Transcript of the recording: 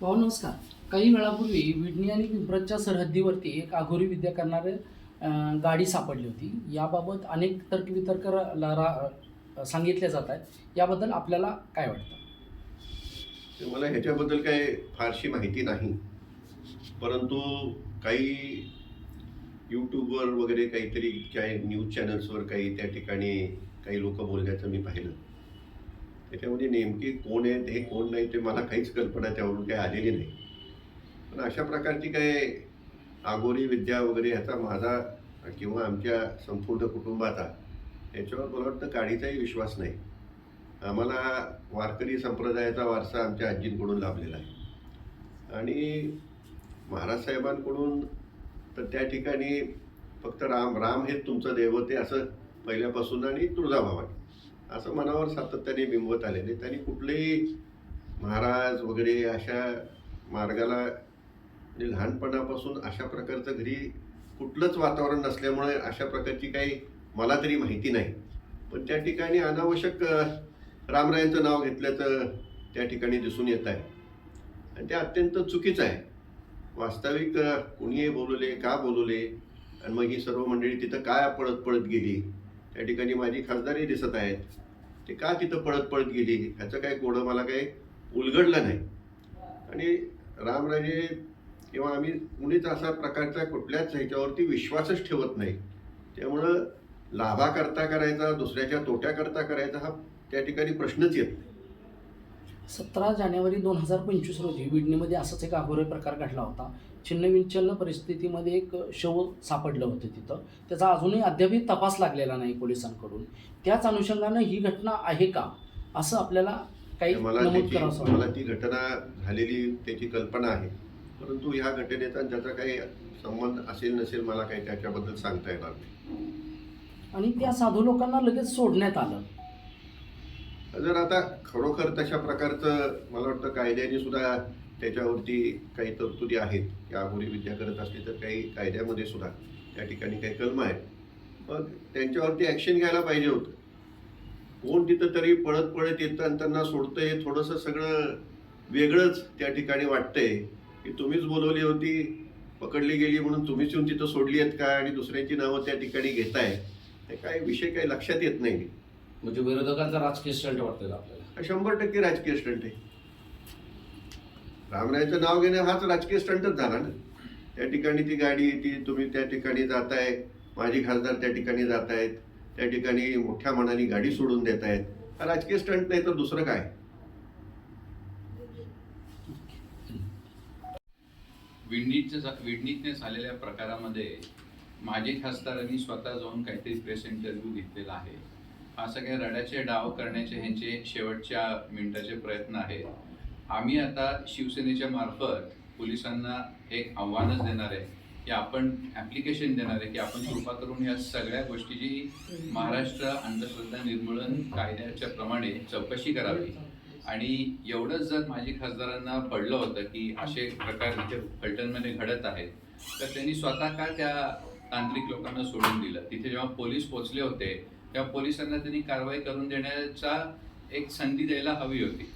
भाऊ नमस्कार. काही वेळापूर्वी विडणी आणि पिंपरच्या सरहद्दीवरती एक आघोरी विद्या करणारे गाडी सापडली होती. याबाबत अनेक तर्कवितर्क वितर्क रा- सांगितले जात आहेत. याबद्दल आपल्याला काय वाटतं? मला ह्याच्याबद्दल काही फारशी माहिती नाही. परंतु काही यूट्यूबवर वगैरे काहीतरी काही न्यूज चॅनल्सवर काही त्या ठिकाणी काही लोक बोलण्याचं मी पाहिलं. त्याच्यामध्ये नेमकी कोण आहेत हे कोण नाही ते मला काहीच कल्पना त्यावरून काही आलेली नाही. पण अशा प्रकारची काही आगोरी विद्या वगैरे ह्याचा माझा किंवा आमच्या संपूर्ण कुटुंबाचा याच्यावर मला वाटतं काढीचाही विश्वास नाही. आम्हाला वारकरी संप्रदायाचा वारसा आमच्या आजींकडून लाभलेला आहे. आणि महाराज साहेबांकडून तर त्या ठिकाणी फक्त राम राम हे तुमचं दैवत आहे असं पहिल्यापासून आणि तुळजाभवानी. असं मनावर सातत्याने बिंबवत आलेले. त्यांनी कुठलेही महाराज वगैरे अशा मार्गाला म्हणजे लहानपणापासून अशा प्रकारचं घरी कुठलंच वातावरण नसल्यामुळे अशा प्रकारची काही मला तरी माहिती नाही. पण त्या ठिकाणी अनावश्यक रामरायांचं नाव घेतल्याचं त्या ठिकाणी दिसून येत आहे. आणि ते अत्यंत चुकीचं आहे. वास्तविक कुणीही बोलवले का बोलवले आणि मग ही सर्व मंडळी तिथं काय पळत पळत गेली? त्या ठिकाणी माझी खासदारही दिसत आहेत. ते का तिथं पळत पळत गेली? ह्याचं काय कोडं मला काही उलगडलं नाही. आणि रामराजे किंवा आम्ही कुणीच असा प्रकारचा कुठल्याच ह्याच्यावरती विश्वासच ठेवत नाही. त्यामुळं लाभाकरता करायचा दुसऱ्याच्या तोट्याकरता करायचा हा त्या ठिकाणी प्रश्नच येत नाही. सतरा जानेवारी दोन हजार पंचवीस रोजी विडणीमध्ये असाच एक आघोरी प्रकार घडला होता. छिन्नविच्छिन्न परिस्थितीमध्ये एक शव सापडलं होतं तिथं. त्याचा अजूनही अद्यापही तपास लागलेला नाही पोलिसांकडून. त्याच अनुषंगानं ही घटना आहे का? असं आपल्याला काही मला नमूद त्याची करावं मला ती घटना झालेली त्याची कल्पना आहे. परंतु ह्या घटनेचा ज्याचा काही संबंध असेल नसेल मला काही त्याच्याबद्दल सांगता येणार नाही. आणि त्या साधू लोकांना लगेच सोडण्यात आलं. जर आता खरोखर तशा प्रकारचं मला वाटतं कायद्याने सुद्धा त्याच्यावरती काही तरतुदी आहेत की आगोरी विद्या करत असली तर काही कायद्यामध्ये सुद्धा त्या ठिकाणी काही कलम आहेत. मग त्यांच्यावरती ॲक्शन घ्यायला पाहिजे होतं. कोण तिथं तरी पळत पळत येतं आणि त्यांना सोडतंय हे थोडंसं सगळं वेगळंच त्या ठिकाणी वाटतंय की तुम्हीच बोलवली होती पकडली गेली म्हणून तुम्हीच येऊन तिथं सोडली आहेत का आणि दुसऱ्यांची नावं त्या ठिकाणी घेताय? हे काय विषय काही लक्षात येत नाही. म्हणजे विरोधकांचा राजकीय स्टंट वाटतोय आपल्याला. हा शंभर टक्के राजकीय स्टंट आहे. रामरायाचं नाव घेणं हाच राजकीय स्टंटच झाला ना. त्या ठिकाणी ती गाडी ती तुम्ही त्या ठिकाणी जाताय माझी खासदार त्या ठिकाणी जात आहेत त्या ठिकाणी मोठ्या मनाने गाडी सोडून देत आहेत हा राजकीय स्टंट नाही तर दुसरं काय? विंडीचं झा- विंडीतने झालेल्या प्रकारामध्ये माजी खासदारांनी स्वतः जाऊन काहीतरी प्रेस इंटरव्ह्यू घेतलेला आहे. हा सगळ्या रड्याचे डाव करण्याचे ह्यांचे शेवटच्या मिनिटाचे प्रयत्न आहेत. आम्ही आता शिवसेनेच्या मार्फत पोलिसांना एक आव्हानच देणार आहे की आपण ॲप्लिकेशन देणार आहे की आपण कृपा करून या सगळ्या गोष्टीची महाराष्ट्र अंधश्रद्धा निर्मूलन कायद्याच्या प्रमाणे चौकशी करावी. आणि एवढंच जर माजी खासदारांना पडलं होतं की असे प्रकार इथे फलटणमध्ये घडत आहेत तर त्यांनी स्वतः का त्या तांत्रिक लोकांना सोडून दिलं? तिथे जेव्हा पोलीस पोचले होते किंवा पोलिसांना त्यांनी कारवाई करून देण्याचा एक संधी द्यायला हवी होती.